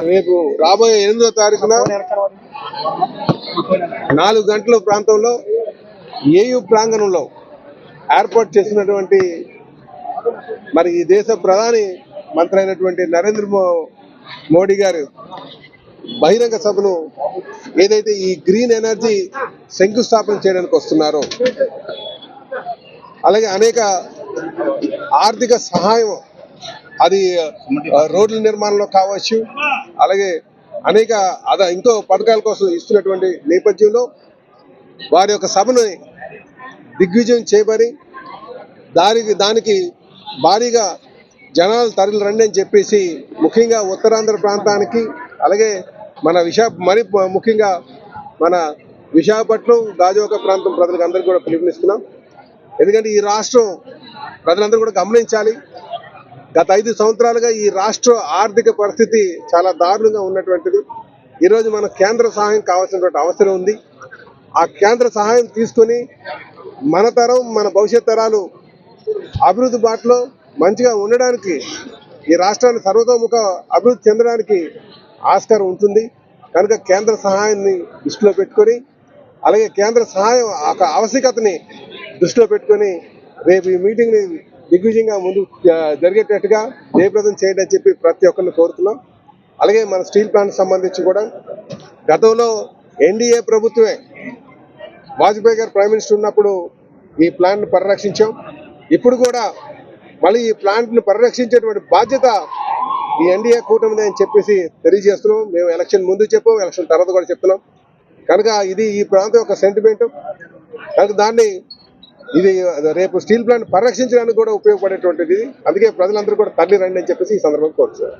రేపు రాబోయే ఎనిమిదో తారీఖున నాలుగు గంటల ప్రాంతంలో ఏయు ప్రాంగణంలో ఏర్పాటు చేసినటువంటి మరి ఈ దేశ ప్రధాని మంత్రి అయినటువంటి నరేంద్ర మోడీ గారు బహిరంగ సభను ఏదైతే ఈ గ్రీన్ ఎనర్జీ శంకుస్థాపన చేయడానికి వస్తున్నారో అలాగే అనేక ఆర్థిక సహాయం అది రోడ్ల నిర్మాణంలో కావచ్చు అలాగే అనేక అద ఇంకో పథకాల కోసం ఇస్తున్నటువంటి నేపథ్యంలో వారి యొక్క సభను దిగ్విజయం చేయబడి దానికి దానికి భారీగా జనాలు తరలి రండి అని చెప్పేసి ముఖ్యంగా ఉత్తరాంధ్ర ప్రాంతానికి అలాగే మన విశాఖ మరి ముఖ్యంగా మన విశాఖపట్నం గాజువాక ప్రాంతం ప్రజలకు అందరికీ కూడా పిలుపునిస్తున్నాం. ఎందుకంటే ఈ రాష్ట్రం ప్రజలందరూ కూడా గమనించాలి. గత ఐదు సంవత్సరాలుగా ఈ రాష్ట్ర ఆర్థిక పరిస్థితి చాలా దారుణంగా ఉన్నటువంటిది. ఈరోజు మన కేంద్ర సహాయం కావాల్సినటువంటి అవసరం ఉంది. ఆ కేంద్ర సహాయం తీసుకొని మన తరం మన భవిష్యత్ తరాలు అభివృద్ధి బాటలో మంచిగా ఉండడానికి ఈ రాష్ట్రాన్ని సర్వతోముఖ అభివృద్ధి చెందడానికి ఆస్కారం ఉంటుంది. కనుక కేంద్ర సహాయాన్ని దృష్టిలో పెట్టుకొని అలాగే కేంద్ర సహాయం ఒక ఆవశ్యకతని దృష్టిలో పెట్టుకొని రేపు ఈ మీటింగ్ని దిగ్విజయంగా ముందు జరిగేటట్టుగా జయప్రదం చేయండి అని చెప్పి ప్రతి ఒక్కరిని కోరుతున్నాం. అలాగే మన స్టీల్ ప్లాంట్ సంబంధించి కూడా గతంలో ఎన్డీఏ ప్రభుత్వమే వాజ్పేయి గారు ప్రైమ్ మినిస్టర్ ఉన్నప్పుడు ఈ ప్లాంట్ను పరిరక్షించాం. ఇప్పుడు కూడా మళ్ళీ ఈ ప్లాంట్ను పరిరక్షించేటువంటి బాధ్యత ఈ ఎన్డీఏ కూటమిది అని చెప్పేసి తెలియజేస్తున్నాం. మేము ఎలక్షన్ ముందు చెప్పాం ఎలక్షన్ తర్వాత కూడా చెప్తున్నాం. కనుక ఇది ఈ ప్రాంతం యొక్క సెంటిమెంట్ కనుక దాన్ని ఇది రేపు స్టీల్ ప్లాంట్ పరిరక్షించడానికి కూడా ఉపయోగపడేటువంటిది. అందుకే ప్రజలందరూ కూడా తల్లి రండి అని చెప్పేసి ఈ సందర్భంగా కోరుతున్నారు